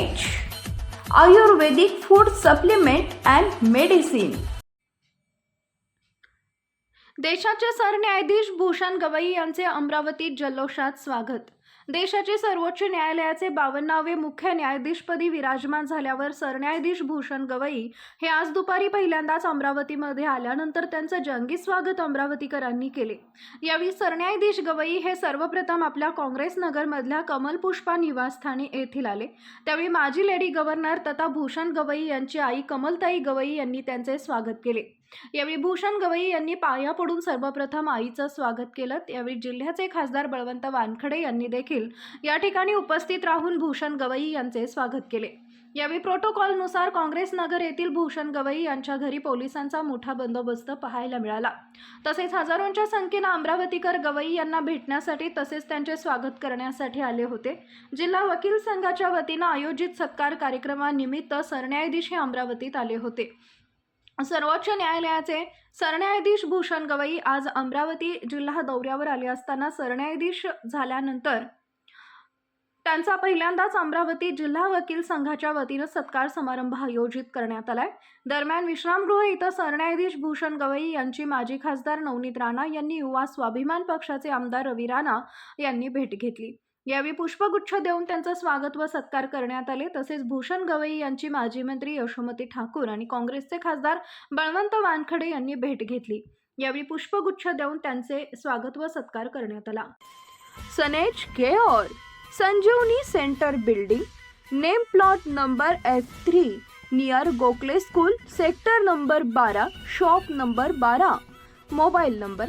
Knowledge ayurvedic food supplement and medicine देशाचे सरन्यायाधीश भूषण गवई यांचे अमरावतीत जल्लोषात स्वागत. देशाचे सर्वोच्च न्यायालयाचे बावन्नावे मुख्य न्यायाधीशपदी विराजमान झाल्यावर सरन्यायाधीश भूषण गवई हे आज दुपारी पहिल्यांदाच अमरावतीमध्ये आल्यानंतर त्यांचं जंगी स्वागत अमरावतीकरांनी केले. यावेळी सरन्यायाधीश गवई हे सर्वप्रथम आपल्या काँग्रेस नगरमधल्या कमल पुष्पा निवासस्थानी येथील आले. त्यावेळी माजी लेडी गव्हर्नर तथा भूषण गवई यांची आई कमलताई गवई यांनी त्यांचे स्वागत केले. यावेळी भूषण गवई यांनी पाया पडून सर्वप्रथम आईचं स्वागत केलं. यावेळी जिल्ह्याचे खासदार बळवंत वानखडे यांनी देखील या ठिकाणी उपस्थित राहून भूषण गवई यांचे स्वागत केले. यावेळी प्रोटोकॉलनुसार काँग्रेस नगर येथील भूषण गवई यांच्या घरी पोलिसांचा मोठा बंदोबस्त पाहायला मिळाला. तसेच हजारोंच्या संख्येनं अमरावतीकर गवई यांना भेटण्यासाठी तसेच त्यांचे स्वागत करण्यासाठी आले होते. जिल्हा वकील संघाच्या वतीनं आयोजित सत्कार कार्यक्रमानिमित्त सरन्यायाधीश हे अमरावतीत आले होते. सर्वोच्च न्यायालयाचे सरन्यायाधीश भूषण गवई आज अमरावती जिल्हा दौऱ्यावर आले असताना सरन्यायाधीश झाल्यानंतर त्यांचा पहिल्यांदाच अमरावती जिल्हा वकील संघाच्या वतीनं सत्कार समारंभ आयोजित करण्यात आलाय. दरम्यान विश्रामगृह इथं सरन्यायाधीश भूषण गवई यांची माजी खासदार नवनीत राणा यांनी युवा स्वाभिमान पक्षाचे आमदार रवी राणा यांनी भेट घेतली. यावेळी पुष्पगुच्छ देऊन त्यांचं स्वागत व सत्कार करण्यात आले. तसेच भूषण गवई यांची माजी मंत्री यशोमती ठाकूर आणि काँग्रेसचे खासदार बळवंत वानखडे यांनी भेट घेतली. यावेळी पुष्पगुच्छ देऊन त्यांचे स्वागत व सत्कार करण्यात आला. सनेज care Sanjeevani centre building name plot number F three near Gokhale school sector number बारा शॉप नंबर बारा मोबाईल नंबर